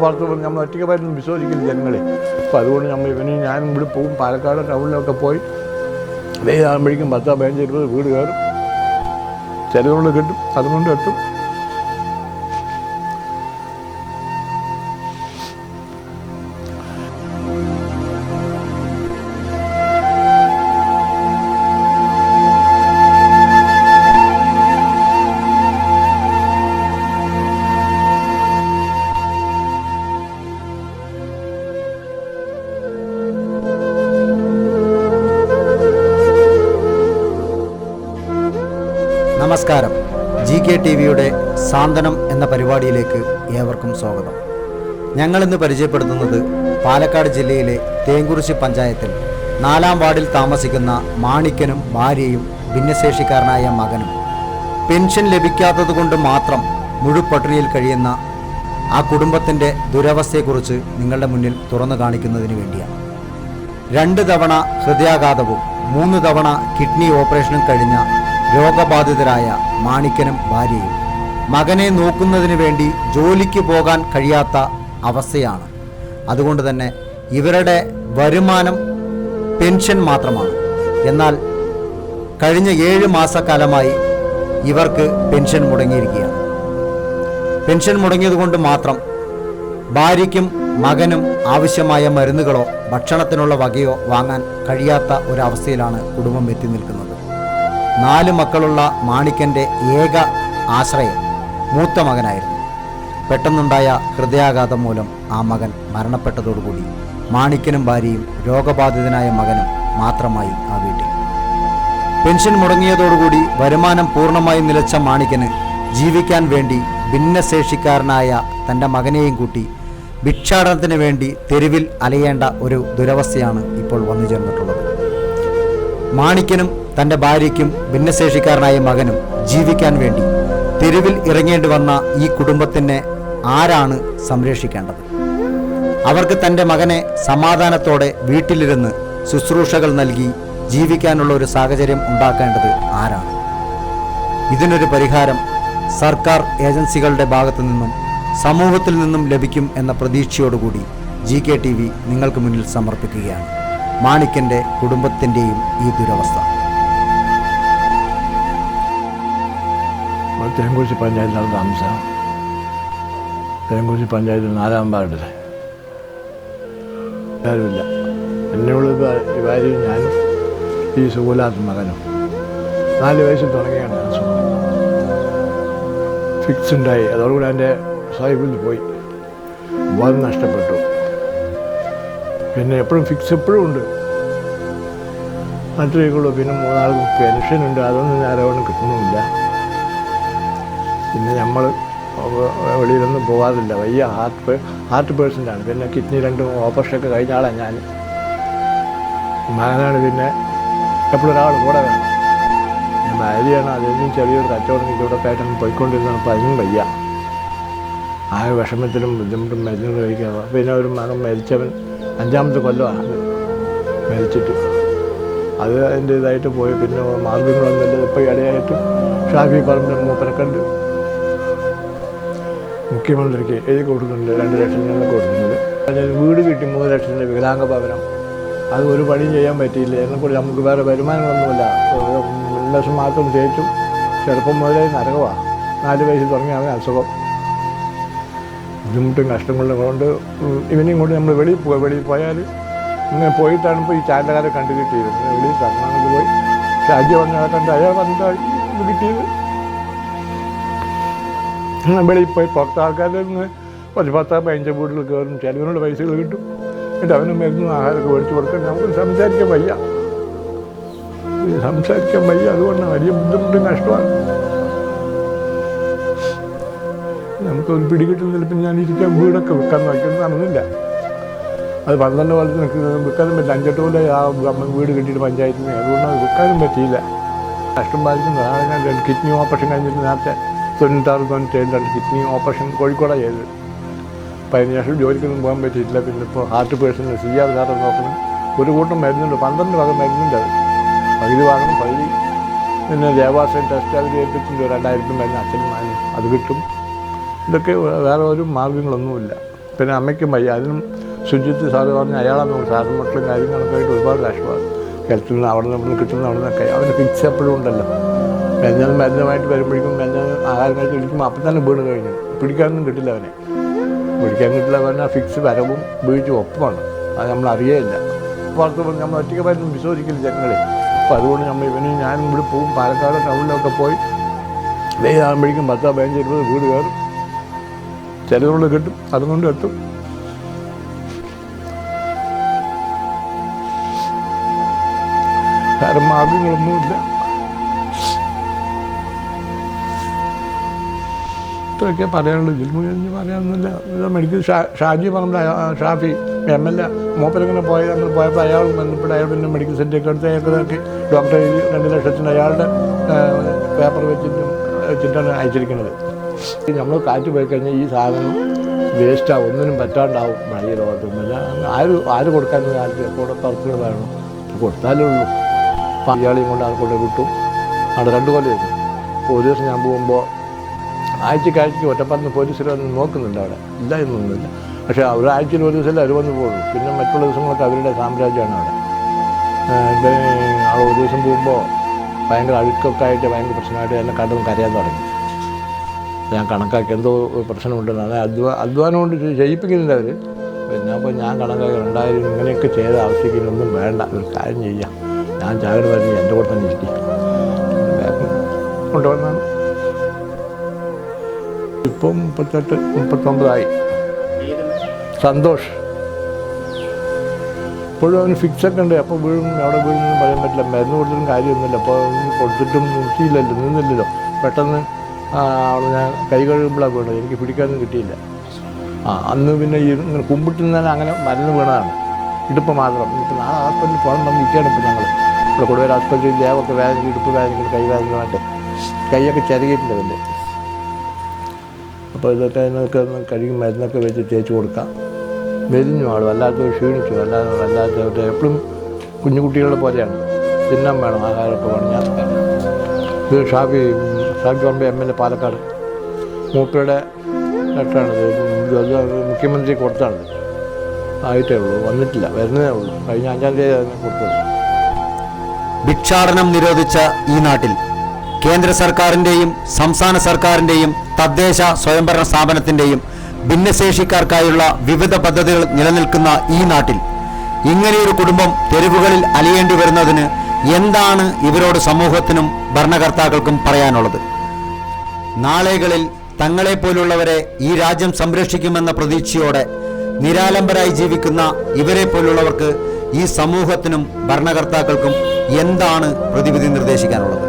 പുറത്ത് പോയി നമ്മൾ ഒറ്റയ്ക്ക് വരുന്ന വിശ്വസിക്കില്ല ജനങ്ങളെ. അപ്പോൾ അതുകൊണ്ട് നമ്മൾ ഇവനും ഞാനും ഇവിടെ പോകും. പാലക്കാട് ടൗണിലൊക്കെ പോയി. വെയിലാകുമ്പോഴേക്കും പത്താം പതിനഞ്ച് ഇരുപത് വീട് കയറും. ചിലവുകൾ കിട്ടും. അതുകൊണ്ട് എത്തും. നമസ്കാരം. ജി കെ ടി വിയുടെ സാന്ത്വനം എന്ന പരിപാടിയിലേക്ക് ഏവർക്കും സ്വാഗതം. ഞങ്ങളിന്ന് പരിചയപ്പെടുത്തുന്നത് പാലക്കാട് ജില്ലയിലെ തേങ്കുറിശി പഞ്ചായത്തിൽ നാലാം വാർഡിൽ താമസിക്കുന്ന മാണിക്കനും ഭാര്യയും ഭിന്നശേഷിക്കാരനായ മകനും. പെൻഷൻ ലഭിക്കാത്തതുകൊണ്ട് മാത്രം മുഴുപട്ടിണിയിൽ കഴിയുന്ന ആ കുടുംബത്തിന്റെ ദുരവസ്ഥയെക്കുറിച്ച് നിങ്ങളുടെ മുന്നിൽ തുറന്നു കാണിക്കുന്നതിന് വേണ്ടിയാണ്. രണ്ട് തവണ ഹൃദയാഘാതവും മൂന്ന് തവണ കിഡ്നി ഓപ്പറേഷനും കഴിഞ്ഞ രോഗബാധിതരായ മാണിക്കനും ഭാര്യയും. മകനെ നോക്കുന്നതിന് വേണ്ടി ജോലിക്ക് പോകാൻ കഴിയാത്ത അവസ്ഥയാണ്. അതുകൊണ്ട് തന്നെ ഇവരുടെ വരുമാനം പെൻഷൻ മാത്രമാണ്. എന്നാൽ കഴിഞ്ഞ ഏഴ് മാസക്കാലമായി ഇവർക്ക് പെൻഷൻ മുടങ്ങിയിരിക്കുകയാണ്. പെൻഷൻ മുടങ്ങിയതുകൊണ്ട് മാത്രം ഭാര്യയ്ക്കും മകനും ആവശ്യമായ മരുന്നുകളോ ഭക്ഷണത്തിനുള്ള വകയോ വാങ്ങാൻ കഴിയാത്ത ഒരവസ്ഥയിലാണ് കുടുംബം എത്തി നിൽക്കുന്നത്. നാല് മക്കളുള്ള മാണിക്കന്റെ ഏക ആശ്രയം. മൂത്ത മകനായിരുന്നു. പെട്ടെന്നുണ്ടായ ഹൃദയാഘാതം മൂലം ആ മകൻ മരണപ്പെട്ടതോടുകൂടി മാണിക്കനും ഭാര്യയും രോഗബാധിതനായ മകനും മാത്രമായി ആ വീട്ടിൽ. പെൻഷൻ മുടങ്ങിയതോടുകൂടി വരുമാനം പൂർണമായും നിലച്ച മാണിക്കന് ജീവിക്കാൻ വേണ്ടി ഭിന്നശേഷിക്കാരനായ തന്റെ മകനെയും കൂട്ടി ഭിക്ഷാടനത്തിന് വേണ്ടി തെരുവിൽ അലയേണ്ട ഒരു ദുരവസ്ഥയാണ് ഇപ്പോൾ വന്നു ചേർന്നിട്ടുള്ളത് മാണിക്കനും തന്റെ ഭാര്യയ്ക്കും ഭിന്നശേഷിക്കാരനായ മകനും ജീവിക്കാൻ വേണ്ടി തെരുവിൽ ഇറങ്ങേണ്ടി വന്ന ഈ കുടുംബത്തിനെ ആരാണ് സംരക്ഷിക്കേണ്ടത്? അവർക്ക് തന്റെ മകനെ സമാധാനത്തോടെ വീട്ടിലിരുന്ന് ശുശ്രൂഷകൾ നൽകി ജീവിക്കാനുള്ള ഒരു സാഹചര്യം ഉണ്ടാക്കേണ്ടത് ആരാണ്? ഇതിനൊരു പരിഹാരം സർക്കാർ ഏജൻസികളുടെ ഭാഗത്തു നിന്നും സമൂഹത്തിൽ നിന്നും ലഭിക്കും എന്ന പ്രതീക്ഷയോടുകൂടി ജി കെ ടി വി നിങ്ങൾക്ക് മുന്നിൽ സമർപ്പിക്കുകയാണ്. മാണിക്കന്റെ കുടുംബത്തിന്റെയും ഈ ദുരവസ്ഥ. തേങ്കുറിശി പഞ്ചായത്തിലാണ് താമസം. തേങ്കുറിശി പഞ്ചായത്തിൽ നാലാം വാർഡിൽ. ആരുമില്ല എന്നോട് ഭാര്യയും ഞാനും ഈ സുഖമില്ലാത്ത മകനും. നാല് വയസ്സിൽ തുടങ്ങിയാണ് ഫിക്സ് ഉണ്ടായി അതോടുകൂടി എന്റെ സൈബിൽ പോയി. ബോധം നഷ്ടപ്പെട്ടു. പിന്നെ എപ്പോഴും ഫിക്സ് എപ്പോഴും ഉണ്ട്. അത്രയൊക്കെയുള്ളൂ പിന്നെ മൂന്നാൾക്ക് പെൻഷനുണ്ട്. അതൊന്നും ആരോടും കിട്ടുന്നുമില്ല. പിന്നെ നമ്മൾ വെളിയിലൊന്നും പോകാറില്ല വലിയ ഹാർട്ട് ഹാർട്ട് പേഴ്സന്റാണ് പിന്നെ കിഡ്നി രണ്ടും ഓപ്പറേഷനൊക്കെ കഴിഞ്ഞ ആളാണ് ഞാൻ മകനാണ് പിന്നെ എപ്പോഴും ഒരാൾ കൂടെ വേണം. ഭാര്യയാണ്. അതിനും ചെറിയൊരു കച്ചവടം ഇതോടൊക്കെ പേട്ടൻ പോയിക്കൊണ്ടിരുന്നതാണ്. അപ്പോൾ അതിനും വയ്യ. ആ വിഷമത്തിലും ബുദ്ധിമുട്ടും മരുന്നും കഴിക്കുക പിന്നെ ഒരു മകൻ മരിച്ചവൻ അഞ്ചാമത്തെ കൊല്ലമാണ് മരിച്ചിട്ട്. അത് അതിന്റെ ഇതായിട്ട് പോയി. പിന്നെ മാർഗങ്ങളൊന്നുമില്ല. ഇപ്പോൾ ഇടയായിട്ട് ഷാഫി പറമ്പിൽ മൂപ്പനെ കണ്ട് മുഖ്യമന്ത്രിക്ക് എഴുതി കൊടുക്കുന്നുണ്ട് രണ്ട് ലക്ഷം രൂപ കൊടുക്കുന്നുണ്ട് അതിന് വീട് കിട്ടി മൂന്ന് ലക്ഷത്തിന്റെ വികലാംഗ ഭവനം. അത് ഒരു പണിയും ചെയ്യാൻ പറ്റിയില്ല. എന്നെക്കൂടി നമുക്ക് വേറെ വരുമാനങ്ങളൊന്നുമില്ല ഒരു ലക്ഷം മാത്രം തേച്ചു ചെറുപ്പം മുതലേ നരകമാണ് നാല് വയസ്സിൽ തുടങ്ങിയാണ് അസുഖം. ബുദ്ധിമുട്ടും കഷ്ടങ്ങളും കൊണ്ട് ഇവനെയും കൊണ്ട് നമ്മൾ വെളിയിൽ പോയി വെളിയിൽ പോയാൽ ഇങ്ങനെ പോയിട്ടാണ് ഇപ്പോൾ ഈ ചാനലുകാരെ കണ്ടു കിട്ടിയത് വെളിയിൽ തന്നാണെങ്കിൽ പോയി. രാജ്യം വന്നാൽ കണ്ട് അയാൾ വന്നിട്ട് കിട്ടിയത് വെളിയിൽ പോയി പുറത്ത് ആൾക്കാരുടെ നിന്ന് ഒരു പത്താ പതിനഞ്ച് വീട്ടിൽ കയറും. ചിലവിനുള്ള പൈസകൾ കിട്ടും. എന്നിട്ട് അവന് മരുന്നും ആഹാരമൊക്കെ മേടിച്ച് കൊടുക്കാൻ നമുക്ക് സംസാരിക്കാൻ വയ്യ. സംസാരിക്കാൻ വയ്യ. അതുകൊണ്ട് വലിയ ബുദ്ധിമുട്ടും നമുക്ക് നമുക്കൊരു പിടികിട്ടുന്നില്ല പിന്നെ ഞാൻ ഇരിക്കാൻ വീടൊക്കെ വിൽക്കാൻ നോക്കിയൊന്നും നടന്നില്ല അത് പന്ത്രണ്ട് കൊല്ലത്ത് നിൽക്കുന്നത് വിൽക്കാനും പറ്റില്ല. അഞ്ചെട്ട് കൊല്ലം ആ വീട് കിട്ടിയിട്ട് പഞ്ചായത്തിന് അതുകൊണ്ട് അത് വിൽക്കാനും പറ്റിയില്ല. നഷ്ടം ബാധിക്കുന്നതാണ് ഞാൻ കിഡ്നി ഓപ്പറേഷൻ കഴിഞ്ഞിട്ട് നേരത്തെ തൊണ്ണൂറ്റാറ് തൊണ്ണൂറ്റേഴ് രണ്ട് കിഡ്നി ഓപ്പറേഷൻ കോഴിക്കോടാണ് ചെയ്തത് അപ്പോൾ അതിന് ശേഷം ജോലിക്കൊന്നും പോകാൻ പറ്റിയിട്ടില്ല. പിന്നെ ഇപ്പോൾ heart personal C R card നോക്കണം. ഒരു കൂട്ടം മരുന്നുണ്ട്. പന്ത്രണ്ട് വക മരുന്നുണ്ട് അത്. പകുതി വാങ്ങണം പകുതി പിന്നെ ദേവാസം ടെസ്റ്റ് അവർ ഏൽപ്പിച്ചിട്ടുണ്ട്. രണ്ടായിരത്തി മരുന്ന് അച്ഛനും മാനും അത് കിട്ടും. ഇതൊക്കെ വേറെ ഒരു മാർഗങ്ങളൊന്നുമില്ല പിന്നെ അമ്മയ്ക്കും വയ്യ. അതിനും ശുചിത്വ സാറ് പറഞ്ഞ് അയാളാണ് നമ്മൾ സാറും മക്കളും കാര്യങ്ങളൊക്കെ ആയിട്ട് ഒരുപാട് കഷ്ടമാണ് ഹെൽത്തിൽ നിന്ന് അവിടെ നിന്ന് കിട്ടുന്ന അവിടെ നിന്നൊക്കെ അവന് ഫിക്സ് എപ്പോഴും ഉണ്ടല്ലോ. മെഞ്ഞത് മരുന്നുമായിട്ട് വരുമ്പോഴേക്കും കഴിച്ച് ഇരിക്കുമ്പോൾ അപ്പം തന്നെ വീണ് കഴിഞ്ഞു. പിടിക്കാനൊന്നും കിട്ടില്ല അവനെ. പിടിക്കാൻ കിട്ടില്ല പറഞ്ഞാൽ ഫിക്സ് വരവും വീഴ്ച ഒപ്പമാണ്. അത് നമ്മൾ അറിയേയില്ല. പോയി നമ്മൾ ഒറ്റയ്ക്ക് പറ്റും വിശ്വസിക്കില്ല ജനങ്ങളെ. അപ്പോൾ അതുകൊണ്ട് നമ്മൾ ഇവന് ഞാനും ഇവിടെ പോകും പാലക്കാട് ടൗണിലൊക്കെ പോയി. വെയിലാകുമ്പോഴേക്കും പത്താ പതിനഞ്ച് ഇരുപത് വീട് കയറും. ചിലതുകൊണ്ട് കിട്ടും അതുകൊണ്ട് എത്തും. കാരണം മാർഗങ്ങളൊന്നുമില്ല. ഇത്രയൊക്കെ പറയാനുള്ളൂ. ഇതിൽ മുഴുവൻ പറയാനൊന്നുമില്ല. മെഡിക്കൽ ഷാജി പറഞ്ഞ ഷാഫി എം എൽ എ മൂപ്പരിങ്ങനെ പോയത് അങ്ങനെ പോയപ്പോൾ അയാൾ ബന്ധപ്പെട്ട് അയാൾ പിന്നെ മെഡിക്കൽ സെന്ററൊക്കെ എടുത്ത് അയാൾക്ക് ഡോക്ടർ രണ്ട് ലക്ഷത്തിന് അയാളുടെ പേപ്പർ വെച്ചിട്ടും വെച്ചിട്ടാണ് അയച്ചിരിക്കുന്നത്. നമ്മൾ കാറ്റ് പോയി കഴിഞ്ഞാൽ ഈ സാധനം വേസ്റ്റാവും ഒന്നിനും പറ്റാണ്ടാവും. മഴ ലോകത്തൊന്നുമില്ല. ആര് ആര് കൊടുക്കാനും കാലത്ത് കൂടെ പുറത്തുകൾ വേണം. കൊടുത്താലേ ഉള്ളൂ. അപ്പം ഇയാളെയും കൊണ്ട് ആൾക്കൊണ്ട് കിട്ടും. അവിടെ രണ്ട് കൊല്ലം ഒരു ദിവസം ഞാൻ പോകുമ്പോൾ ആഴ്ചക്ക് ഒറ്റപ്പാലത്ത് പോലീസിൽ വന്ന് നോക്കുന്നുണ്ട് അവിടെ. ഇല്ല എന്നൊന്നുമില്ല പക്ഷേ ഒരാഴ്ചയിൽ ഒരു ദിവസമല്ല അവർ വന്ന് പോകുള്ളൂ പിന്നെ മറ്റുള്ള ദിവസങ്ങളൊക്കെ അവരുടെ സാമ്രാജ്യമാണ് അവിടെ. ആ ഒരു ദിവസം പോകുമ്പോൾ ഭയങ്കര അഴുക്കൊക്കെ ആയിട്ട് ഭയങ്കര പ്രശ്നമായിട്ട് എന്നെ കണ്ടതും കരയാൻ തുടങ്ങി. ഞാൻ കണക്കാക്കി എന്തോ പ്രശ്നമുണ്ടെന്ന്. അത് അധ്വാ അധ്വാനം കൊണ്ട് ചെയ്- ചെയ്യിപ്പിക്കുന്നില്ല അവർ പിന്നെ അപ്പോൾ ഞാൻ കണക്കാക്കി രണ്ടായിരം ഇങ്ങനെയൊക്കെ ചെയ്ത അവസ്ഥയ്ക്കൊന്നും വേണ്ട. ഒരു കാര്യം ചെയ്യാം. ഞാൻ പറഞ്ഞ് എന്റെ കൂടെ തന്നെ ഇരിക്കുക കൊണ്ടുവന്നാണ് ഇപ്പം മുപ്പത്തെട്ട് മുപ്പത്തൊമ്പതായി. സന്തോഷ്. ഇപ്പോഴും അവന് ഫിക്സൊക്കെ ഉണ്ട്. അപ്പോൾ വീഴും എവിടെ വീഴുമെന്ന് പറയാൻ പറ്റില്ല. മരുന്ന് കൊടുത്തിട്ടും കാര്യമൊന്നുമില്ല. അപ്പോൾ കൊടുത്തിട്ടും നിർത്തിയില്ലല്ലോ നിന്നില്ലല്ലോ. പെട്ടെന്ന് അവിടെ ഞാൻ കൈ കഴുകുമ്പോഴാണ് വീണത്. എനിക്ക് പിടിക്കാനൊന്നും കിട്ടിയില്ല. ആ അന്ന് പിന്നെ ഈ ഇങ്ങനെ കുമ്പിട്ട് നിന്നാൽ അങ്ങനെ മരുന്ന് വീണതാണ്. ഇടുപ്പ് മാത്രം. ഇപ്പം നാളെ ഹോസ്പിറ്റലിൽ പോകണം വന്ന് നിൽക്കുകയാണ് ഇപ്പം ഞങ്ങൾ ഇവിടെ കൊടുവര ആസ്പത്രിയിൽ ദേവൊക്കെ വേദന ഇടുപ്പ് വേദനകൾ കൈ വേദനകളായിട്ട് കൈയൊക്കെ ചരുകിയിട്ടില്ല വലിയ. അപ്പോൾ ഇതൊക്കെ അതിനൊക്കെ ഒന്ന് കഴുകി മരുന്നൊക്കെ വെച്ച് തേച്ച് കൊടുക്കാം. മെലിഞ്ഞു ആളും അല്ലാത്തവർ ക്ഷീണിച്ചു അല്ലാതെ അല്ലാത്തവർ എപ്പോഴും കുഞ്ഞു കുട്ടികളുടെ പോലെയാണ്. തിന്നാൻ വേണം ആഹാരമൊക്കെ വേണം. ഞാൻ ഇത് Shafi Shafi Parambil M L A Palakkad. മൂപ്പയുടെ ലെറ്ററാണിത് മുഖ്യമന്ത്രി കൊടുത്താണ്. ആയിട്ടേ ഉള്ളൂ വന്നിട്ടില്ല വരുന്നതേ ഉള്ളൂ. കഴിഞ്ഞ അഞ്ചാം തീയതി കൊടുത്തത്. ഭിക്ഷാടനം നിരോധിച്ച ഈ നാട്ടിൽ കേന്ദ്ര സർക്കാരിന്റെയും സംസ്ഥാന സർക്കാരിന്റെയും തദ്ദേശ സ്വയംഭരണ സ്ഥാപനത്തിന്റെയും ഭിന്നശേഷിക്കാർക്കായുള്ള വിവിധ പദ്ധതികൾ നിലനിൽക്കുന്ന ഈ നാട്ടിൽ ഇങ്ങനെയൊരു കുടുംബം തെരുവുകളിൽ അലിയേണ്ടി വരുന്നതിന് എന്താണ് ഇവരോട് സമൂഹത്തിനും ഭരണകർത്താക്കൾക്കും പറയാനുള്ളത്? നാളെകളിൽ തങ്ങളെപ്പോലുള്ളവരെ ഈ രാജ്യം സംരക്ഷിക്കുമെന്ന പ്രതീക്ഷയോടെ നിരാലംബരായി ജീവിക്കുന്ന ഇവരെ പോലുള്ളവർക്ക് ഈ സമൂഹത്തിനും ഭരണകർത്താക്കൾക്കും എന്താണ് പ്രതിവിധി നിർദ്ദേശിക്കാനുള്ളത്?